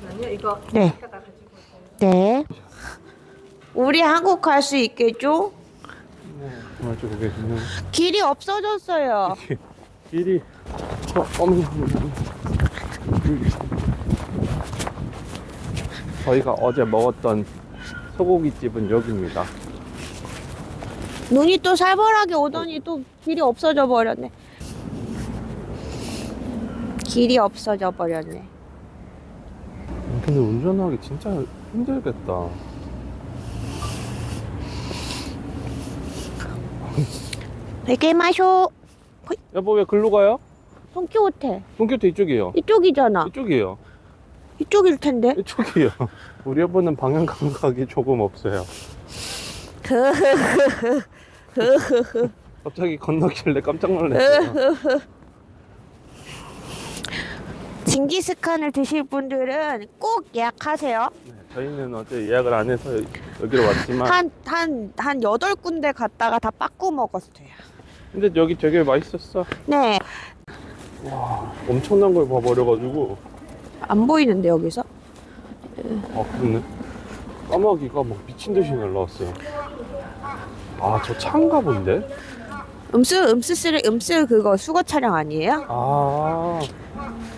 잠시만요. 이거 네. 가지고. 네. 우리 한국 갈 수 있겠죠? 맞아 그게 그냥 길이 없어졌어요. 길이 어, 어머니 저희가 어제 먹었던 소고기 집은 여기입니다. 눈이 또 살벌하게 오더니 또 길이 없어져 버렸네. 길이 없어져 버렸네. 근데 운전하기 진짜 힘들겠다. 베개 마쇼. 여보 왜 글로 가요? 손키호테. 동교도 이쪽이에요. 이쪽이잖아. 이쪽이에요. 이쪽일 텐데. 이쪽이요. 우리 여보는 방향 감각이 조금 없어요. 갑자기 건너길래 깜짝 놀랐어요. 징기스칸을 드실 분들은 꼭 예약하세요. 네, 저희는 어제 예약을 안 해서 여기로 왔지만 한, 한, 한 여덟 군데 갔다가 다 빠꾸 먹었어요. 근데 여기 되게 맛있었어. 네. 와 엄청난 걸 봐버려가지고 안 보이는데, 여기서? 아 그러네. 까마귀가 막 미친 듯이 날라왔어요. 아저 차인가 본데? 음스, 음스 쓰레, 음스 그거 수거 차량 아니에요? 아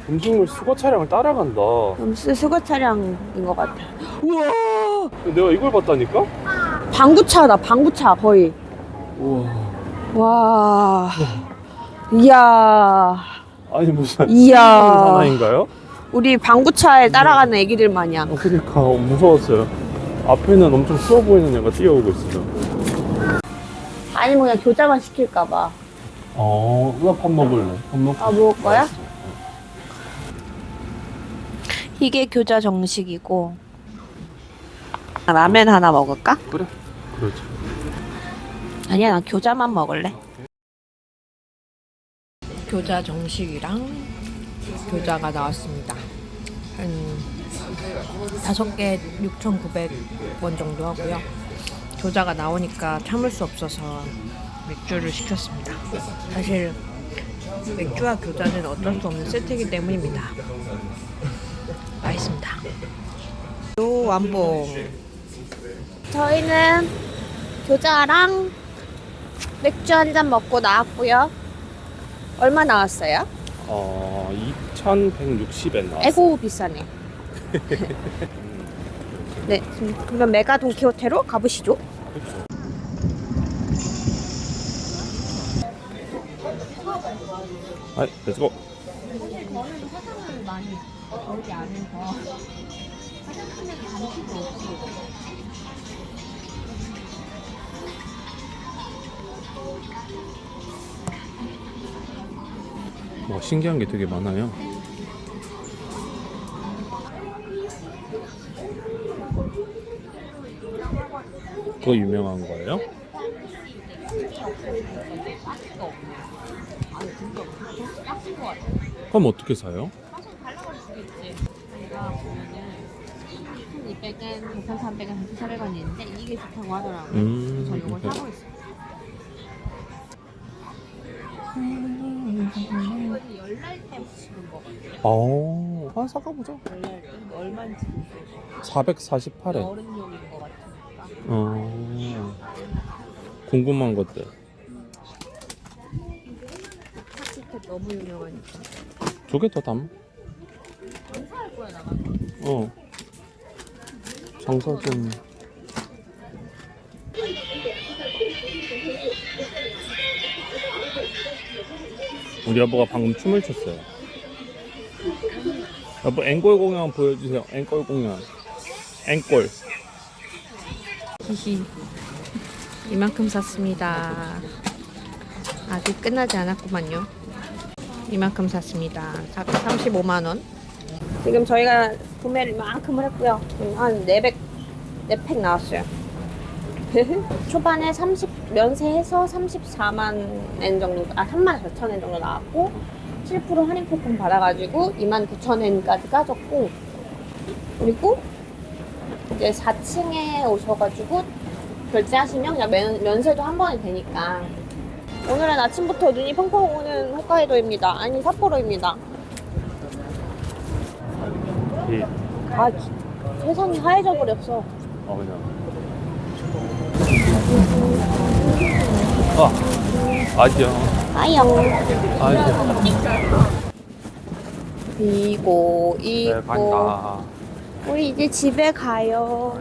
음식물 수거 차량을 따라간다. 음스 수거 차량인 것 같아. 우와! 내가 이걸 봤다니까? 방구차다, 방구차, 거의. 우와. 와. 이야. 아니 무슨 이야. 사나인가요? 우리 방구차에 따라가는 애기들 마냥. 어, 그러니까 무서웠어요. 앞에는 엄청 추워 보이는 애가 뛰어오고 있어요. 아니면 그냥 교자만 시킬까봐. 어, 나밥 먹을래. 밥 먹고. 아, 먹을 거야? 맛있어. 이게 교자 정식이고. 라면 하나 먹을까? 그래. 그러지. 아니야, 난 교자만 먹을래. 교자 정식이랑 교자가 나왔습니다. 한 다섯 개 6,900원 정도 하고요. 교자가 나오니까 참을 수 없어서 맥주를 시켰습니다. 사실 맥주와 교자는 어쩔 수 없는 세트이기 때문입니다. 맛있습니다. 요 완봉. 저희는 교자랑 맥주 한 잔 먹고 나왔고요. 얼마 나왔어요? 어, 2,160엔 나왔어. 에고 비싸네. 네, 그럼 메가 돈키호테로 가보시죠. 아이, 렛츠고. 거기 안에서 화장품에 장치도 없이 뭐 신기한 게 되게 많아요. 그거 유명한 거예요? 그럼 어떻게 사요? 200엔, 2,300엔, 2,400원 있는데 이게 좋다고 하더라고요. 음, 저 이걸 오케이. 사고 있어요. 열날 때. 어, 사가보자. 열날 때 얼마인지 448엔. 어른용인 것 같으니까. 어, 궁금한 것들. 핫티켓 너무 유명하니까. 두 개 더 담아. 장사할 거야 나가. 어. 장사 좀. 우리 여보가 방금 춤을 췄어요. 여보 앵콜 공연 보여주세요. 앵콜 공연. 앵콜. 히히. 이만큼 샀습니다. 아직 끝나지 않았구만요. 이만큼 샀습니다. 435만 원. 지금 저희가 구매를 이만큼을 했고요. 한 400, 4팩 나왔어요. 초반에 30 면세해서 34만 엔 정도, 아 3만 4천 엔 정도 나왔고 7% 할인 쿠폰 받아가지고 2만 9천 엔까지 까졌고 그리고 이제 4층에 오셔가지고 결제하시면 그냥 면, 면세도 한 번에 되니까 오늘은 아침부터 눈이 펑펑 오는 홋카이도입니다. 아니 삿포로입니다. 이아 기- 세상이 하얘져 버렸어. 아 그냥. 아 아니야. 아영. 아니야. 이고 네 이고. 간다. 우리 이제 집에 가요.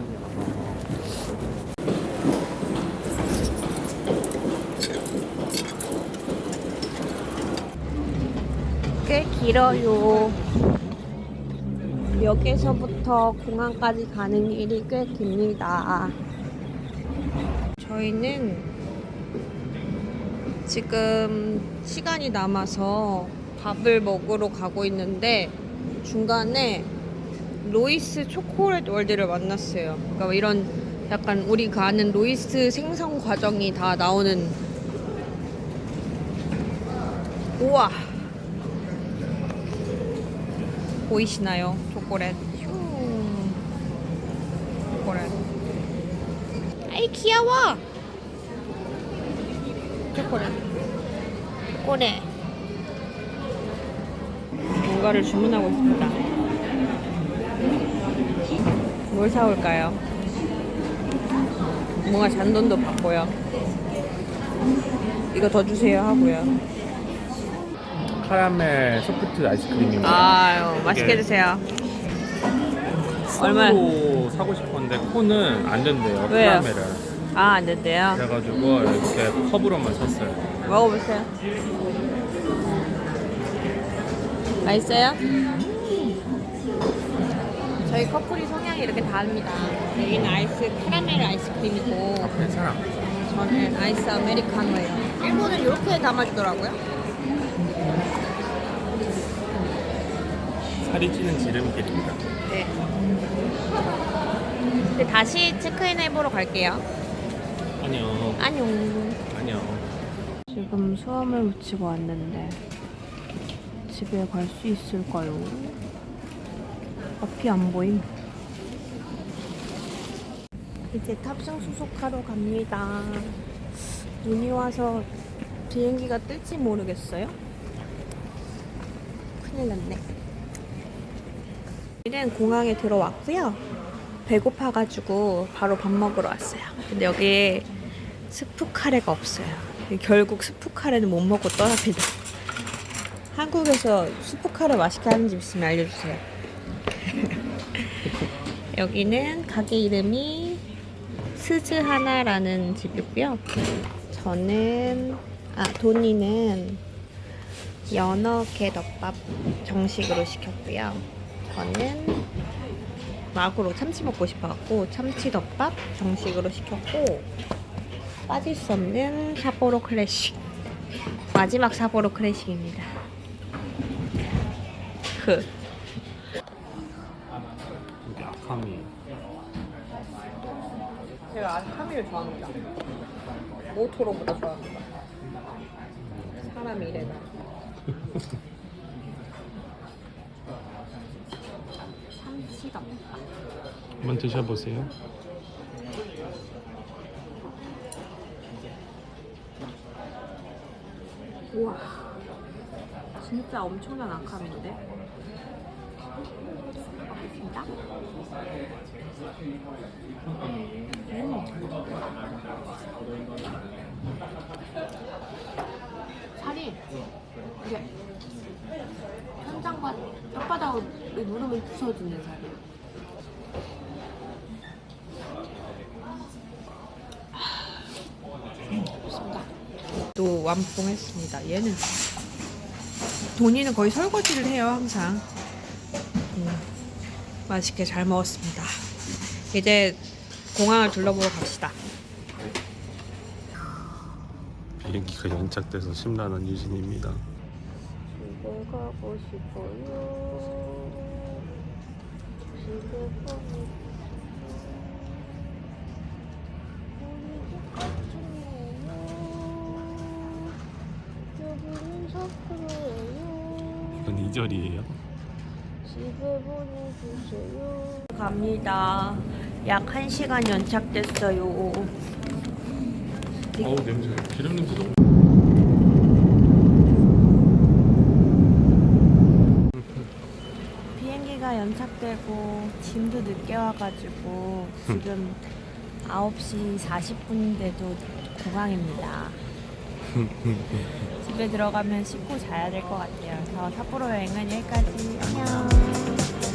꽤 길어요. 역에서부터 공항까지 가는 길이 꽤 깁니다. 저희는 지금 시간이 남아서 밥을 먹으러 가고 있는데 중간에 로이스 초콜릿 월드를 만났어요. 그러니까 이런 약간 우리가 아는 로이스 생성 과정이 다 나오는 우와 보이시나요? 초콜릿 슝 초콜릿 아이 귀여워 초콜릿 초콜릿 뭔가를 주문하고 있습니다. 뭘 사올까요? 뭔가 잔돈도 받고요. 이거 더 주세요 하고요. 카라멜 소프트 아이스크림입니다. 아유, 맛있게 드세요. 얼마? 콘으로 사고 싶었는데 콘은 안 된대요. 왜요? 카라멜은. 아, 안 된대요. 그래가지고 이렇게 컵으로만 샀어요. 먹어보세요. 맛있어요? 저희 커플이 성향이 이렇게 다릅니다. 여기는 아이스 카라멜 아이스크림이고 앞에 사람. 저는 아이스 아메리카노예요. 일본은 이렇게 담아주더라고요. 살이 찌는 지름길입니다. 네. 근데 다시 체크인 해보러 갈게요. 아니요. 안녕. 아니요. 지금 수험을 붙이고 왔는데 집에 갈 수 있을까요? 앞이 안 보임. 이제 탑승 수속하러 갑니다. 눈이 와서 비행기가 뜰지 모르겠어요. 큰일 났네. 우리는 공항에 들어왔고요. 배고파가지고 바로 밥 먹으러 왔어요. 근데 여기에 스프 카레가 없어요. 결국 스프 카레는 못 먹고 떠납니다. 한국에서 스프 카레 맛있게 하는 집 있으면 알려주세요. 여기는 가게 이름이 스즈 하나라는 집이고요. 저는 아 도니는 연어 게덮밥 정식으로 시켰고요. 저는 마구로 참치 먹고 싶어갖고 참치덮밥 정식으로 시켰고 빠질 수 없는 사포로 클래식 마지막 사포로 클래식입니다. 그 여기 아카미. 제가 아카미를 좋아합니다. 모토로보다 좋아합니다. 사람이 이래가. 참치덮밥. 한번 드셔보세요. 우와. 진짜 엄청난 아카미인데? 먹겠습니다. 음. 살이 이게 현장과 혓바닥을 누르면 부서지는 살이에요. 좋습니다. 또 완봉했습니다. 얘는 돈이는 거의 설거지를 해요 항상. 음, 맛있게 잘 먹었습니다. 이제 공항을 둘러보러 갑시다. 비행기가 연착돼서 심란한 유진입니다. 집에 가고 싶어요. 이건 2절이에요. 집에 보내주세요. 갑니다. 약 1시간 연착됐어요. 어우 냄새. 기름 냄새 너무. 연착되고 짐도 늦게 와가지고 지금 9시 40분인데도 공항입니다. 집에 들어가면 씻고 자야 될 것 같아요. 그래서 삿포로 여행은 여기까지. 안녕.